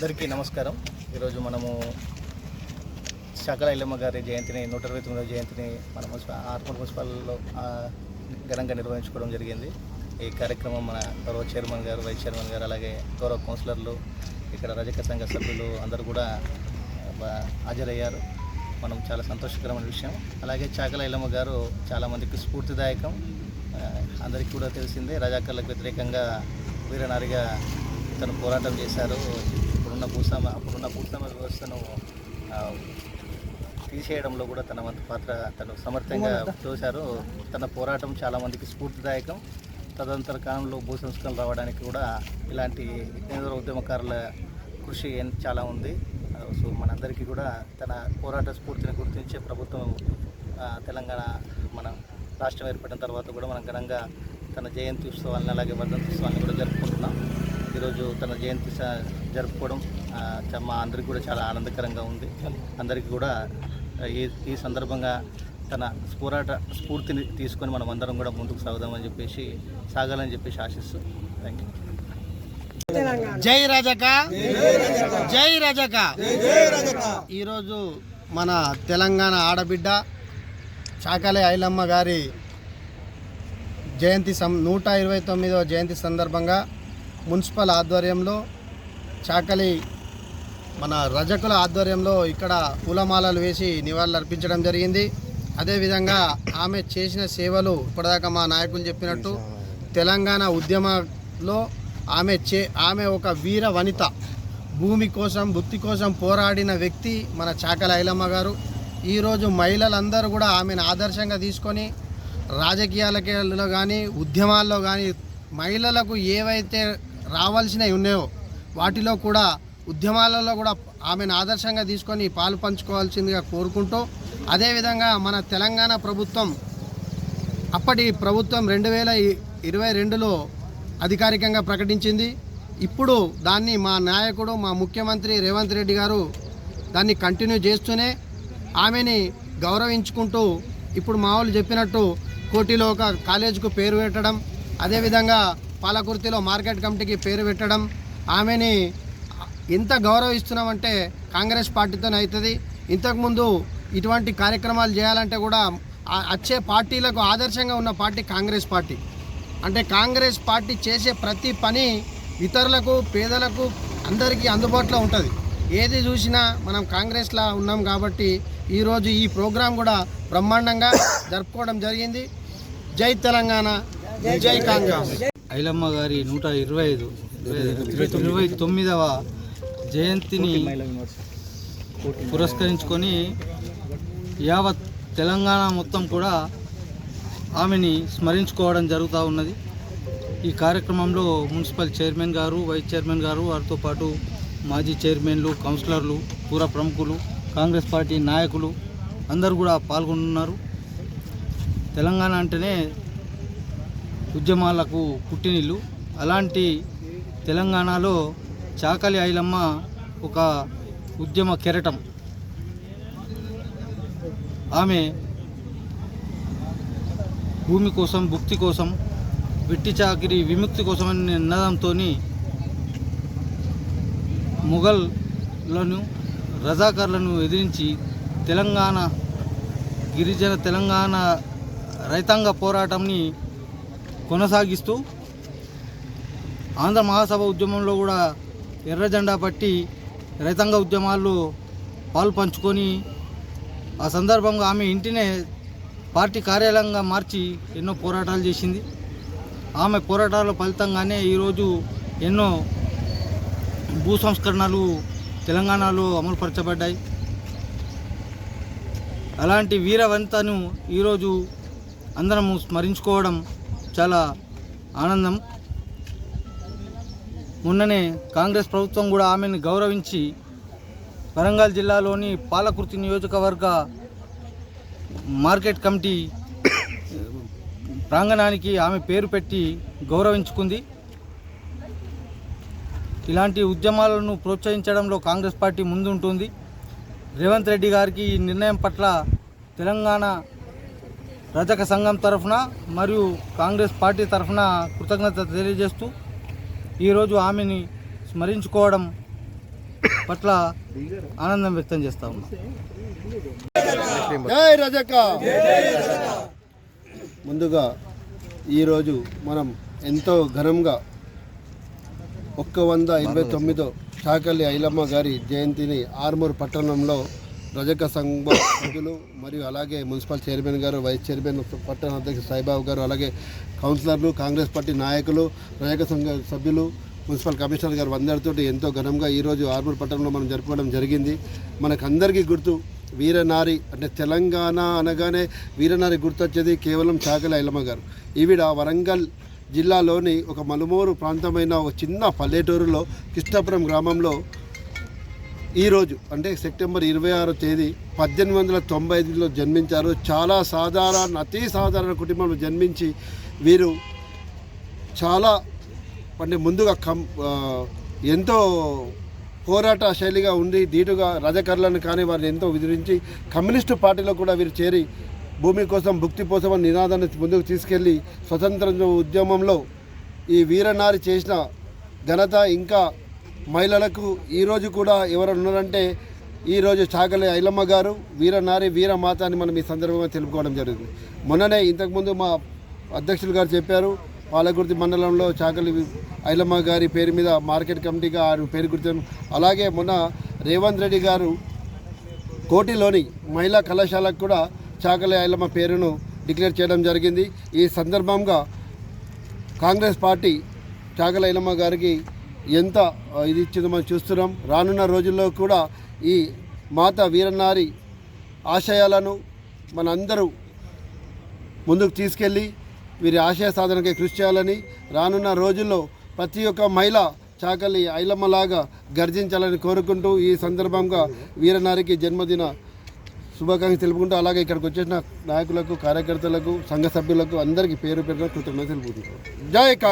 అందరికీ నమస్కారం. ఈరోజు మనము శకల ఇల్లమ్మ గారి జయంతిని నూట ఇరవై తొమ్మిదవ జయంతిని మన మున్సిపల్ ఆర్మూర్ మున్సిపల్లో ఘనంగా నిర్వహించుకోవడం జరిగింది. ఈ కార్యక్రమం మన గౌరవ చైర్మన్ గారు వైస్ చైర్మన్ గారు అలాగే గౌరవ కౌన్సిలర్లు ఇక్కడ రజక సంఘ సభ్యులు అందరూ కూడా హాజరయ్యారు. మనం చాలా సంతోషకరమైన విషయం. అలాగే చాకల ఇల్లమ్మ గారు చాలామందికి స్ఫూర్తిదాయకం. అందరికీ కూడా తెలిసిందే రజాకర్లకు వ్యతిరేకంగా వీరనారిగా తను పోరాటం చేశారు. ఇప్పుడున్న భూస్వామ అప్పుడున్న భూస్వామ వ్యవస్థను తీసేయడంలో కూడా తన వంతు పాత్ర తను సమర్థంగా చూశారు. తన పోరాటం చాలామందికి స్ఫూర్తిదాయకం. తదనంతర కాలంలో భూ సంస్కరణ రావడానికి కూడా ఇలాంటి కేంద్ర ఉద్యమకారుల కృషి చాలా ఉంది. సో మనందరికీ కూడా తన పోరాట స్ఫూర్తిని గుర్తించే ప్రభుత్వం తెలంగాణ మన రాష్ట్రం ఏర్పడిన తర్వాత కూడా మనం ఘనంగా తన జయంతి ఉత్సవాలను అలాగే వర్ధంతి ఉత్సవాలను కూడా జరుపుకుంటున్నాం. ఈరోజు తన జయంతి జరుపుకోవడం మా అందరికీ కూడా చాలా ఆనందకరంగా ఉంది. అందరికీ కూడా ఈ ఈ సందర్భంగా తన పోరాట స్ఫూర్తిని తీసుకొని మనం అందరం కూడా ముందుకు సాగుదామని చెప్పేసి సాగాలని చెప్పేసి ఆశిస్తూ థ్యాంక్ యూ జై రజక జై రజక ఈరోజు మన తెలంగాణ ఆడబిడ్డ చాకలే ఐలమ్మ గారి జయంతి సం నూట ఇరవై తొమ్మిదవ జయంతి సందర్భంగా మున్సిపల్ ఆధ్వర్యంలో చాకలి మన రజకుల ఆధ్వర్యంలో ఇక్కడ పూలమాలలు వేసి నివాళులు అర్పించడం జరిగింది. అదేవిధంగా ఆమె చేసిన సేవలు ఇప్పటిదాకా మా నాయకులు చెప్పినట్టు తెలంగాణ ఉద్యమంలో ఆమె చే ఆమె ఒక వీర వనిత భూమి కోసం బుత్తి కోసం పోరాడిన వ్యక్తి మన చాకల ఐలమ్మ గారు. ఈరోజు మహిళలందరూ కూడా ఆమెను ఆదర్శంగా తీసుకొని రాజకీయాలలో కానీ ఉద్యమాల్లో కానీ మహిళలకు ఏవైతే రావాల్సినవి ఉన్నాయో వాటిలో కూడా ఉద్యమాలలో కూడా ఆమెను ఆదర్శంగా తీసుకొని పాలు పంచుకోవాల్సిందిగా కోరుకుంటూ అదేవిధంగా మన తెలంగాణ ప్రభుత్వం అప్పటి ప్రభుత్వం రెండు వేల ఇరవై రెండులో అధికారికంగా ప్రకటించింది. ఇప్పుడు దాన్ని మా నాయకుడు మా ముఖ్యమంత్రి రేవంత్ రెడ్డి గారు దాన్ని కంటిన్యూ చేస్తూనే ఆమెని గౌరవించుకుంటూ ఇప్పుడు మా వాళ్ళు చెప్పినట్టు కోటిలో ఒక కాలేజీకు పేరు పెట్టడం అదేవిధంగా పాలకుర్తిలో మార్కెట్ కమిటీకి పేరు పెట్టడం ఆమెని ఎంత గౌరవిస్తున్నామంటే కాంగ్రెస్ పార్టీతోనే అవుతుంది. ఇంతకుముందు ఇటువంటి కార్యక్రమాలు చేయాలంటే కూడా వచ్చే పార్టీలకు ఆదర్శంగా ఉన్న పార్టీ కాంగ్రెస్ పార్టీ. అంటే కాంగ్రెస్ పార్టీ చేసే ప్రతి పని ఇతరులకు పేదలకు అందరికీ అందుబాటులో ఉంటుంది. ఏది చూసినా మనం కాంగ్రెస్లా ఉన్నాం కాబట్టి ఈరోజు ఈ ప్రోగ్రాం కూడా బ్రహ్మాండంగా జరుపుకోవడం జరిగింది. జై తెలంగాణ జై కాంగ్రెస్. ఐలమ్మ గారి నూట ఇరవై ఐదు ఇరవై తొమ్మిదవ జయంతిని పురస్కరించుకొని యావత్ తెలంగాణ మొత్తం కూడా ఆమెని స్మరించుకోవడం జరుగుతూ ఉన్నది. ఈ కార్యక్రమంలో మున్సిపల్ చైర్మన్ గారు వైస్ చైర్మన్ గారు వారితో పాటు మాజీ చైర్మన్లు కౌన్సిలర్లు పూర ప్రముఖులు కాంగ్రెస్ పార్టీ నాయకులు అందరూ కూడా పాల్గొంటున్నారు తెలంగాణ అంటేనే ఉద్యమాలకు పుట్టినిల్లు. అలాంటి తెలంగాణలో చాకలి ఐలమ్మ ఒక ఉద్యమ కెరటం. ఆమె భూమి కోసం భుక్తి కోసం వెట్టి చాకిరి విముక్తి కోసం అనే నినాదంతో మొఘల్లను రజాకర్లను ఎదిరించి తెలంగాణ గిరిజన తెలంగాణ రైతాంగ పోరాటంని కొనసాగిస్తూ ఆంధ్ర మహాసభ ఉద్యమంలో కూడా ఎర్ర జెండా పట్టి రైతాంగ ఉద్యమాల్లో పాలు పంచుకొని ఆ సందర్భంగా ఆమె ఇంటినే పార్టీ కార్యాలయంగా మార్చి ఎన్నో పోరాటాలు చేసింది. ఆమె పోరాటాల ఫలితంగానే ఈరోజు ఎన్నో భూ సంస్కరణలు తెలంగాణలో అమలుపరచబడ్డాయి. అలాంటి వీరవంతను ఈరోజు అందరము స్మరించుకోవడం చాలా ఆనందం. మొన్ననే కాంగ్రెస్ ప్రభుత్వం కూడా ఆమెను గౌరవించి వరంగల్ జిల్లాలోని పాలకుర్తి నియోజకవర్గ మార్కెట్ కమిటీ ప్రాంగణానికి ఆమె పేరు పెట్టి గౌరవించుకుంది. ఇలాంటి ఉద్యమాలను ప్రోత్సహించడంలో కాంగ్రెస్ పార్టీ ముందుంటుంది. రేవంత్ రెడ్డి గారికి ఈ నిర్ణయం పట్ల తెలంగాణ రజక సంఘం తరఫున మరియు కాంగ్రెస్ పార్టీ తరఫున కృతజ్ఞత తెలియజేస్తూ ఈరోజు ఆమెని స్మరించుకోవడం పట్ల ఆనందం వ్యక్తం చేస్తా ఉన్నాం. ముందుగా ఈరోజు మనం ఎంతో ఘనంగా ఒక్క వంద ఇరవై తొమ్మిదో చాకలి ఐలమ్మ గారి జయంతిని ఆర్మూర్ పట్టణంలో రజక సంఘ సభ్యులు మరియు అలాగే మున్సిపల్ చైర్మన్ గారు వైస్ చైర్మన్ పట్టణ అధ్యక్షుడు సాయిబాబు గారు అలాగే కౌన్సిలర్లు కాంగ్రెస్ పార్టీ నాయకులు రజక సంఘ సభ్యులు మున్సిపల్ కమిషనర్ గారు అందరితో ఎంతో ఘనంగా ఈరోజు ఆర్మూర్ పట్టణంలో మనం జరుపుకోవడం జరిగింది. మనకందరికీ గుర్తు వీరనారి అంటే తెలంగాణ అనగానే వీరనారి గుర్తొచ్చేది కేవలం చాకల ఐలమ్మ గారు. ఈవిడ వరంగల్ జిల్లాలోని ఒక మలుమూరు ప్రాంతమైన ఒక చిన్న పల్లెటూరులో కృష్ణాపురం గ్రామంలో ఈరోజు అంటే సెప్టెంబర్ ఇరవై ఆరో తేదీ పద్దెనిమిది వందల తొంభై ఐదులో జన్మించారు. చాలా సాధారణ అతి సాధారణ కుటుంబంలో జన్మించి వీరు చాలా అంటే ముందుగా కం ఎంతో పోరాట శైలిగా ఉండి ధీటుగా రజకర్లను కానీ వారిని ఎంతో విధిరించి కమ్యూనిస్టు పార్టీలో కూడా వీరు చేరి భూమి కోసం భుక్తి కోసం అనే నినాదాన్ని ముందుకు తీసుకెళ్ళి స్వతంత్ర ఉద్యమంలో ఈ వీరనారి చేసిన ఘనత ఇంకా మహిళలకు ఈరోజు కూడా ఎవరు ఉన్నారంటే ఈరోజు చాకలి ఐలమ్మ గారు వీరనారి వీరమాత అని మనం ఈ సందర్భంగా తెలుపుకోవడం జరుగుతుంది మొన్ననే ఇంతకుముందు మా అధ్యక్షులు గారు చెప్పారు పాలకుర్తి మండలంలో చాకలి ఐలమ్మ గారి పేరు మీద మార్కెట్ కమిటీగా ఆయన పేరు గుర్తాను అలాగే మొన్న రేవంత్ రెడ్డి గారు కోటిలోని మహిళా కళాశాలకు కూడా చాకలి ఐలమ్మ పేరును డిక్లేర్ చేయడం జరిగింది. ఈ సందర్భంగా కాంగ్రెస్ పార్టీ చాకలి ఐలమ్మ గారికి ఎంత ఇది ఇచ్చిందో మనం చూస్తున్నాం. రానున్న రోజుల్లో కూడా ఈ మాత వీరనారి ఆశయాలను మనందరూ ముందుకు తీసుకెళ్ళి వీరి ఆశయ సాధనకి కృషి చేయాలని రానున్న రోజుల్లో ప్రతి ఒక్క మహిళ చాకలి ఐలమ్మలాగా గర్జించాలని కోరుకుంటూ ఈ సందర్భంగా వీరనారికి జన్మదిన శుభాకాంక్షలు తెలుపుకుంటూ అలాగే ఇక్కడికి వచ్చేసిన నాయకులకు కార్యకర్తలకు సంఘ సభ్యులకు అందరికీ పేరు పేరున కృతజ్ఞతలు తెలుపుకుంటాం జై కా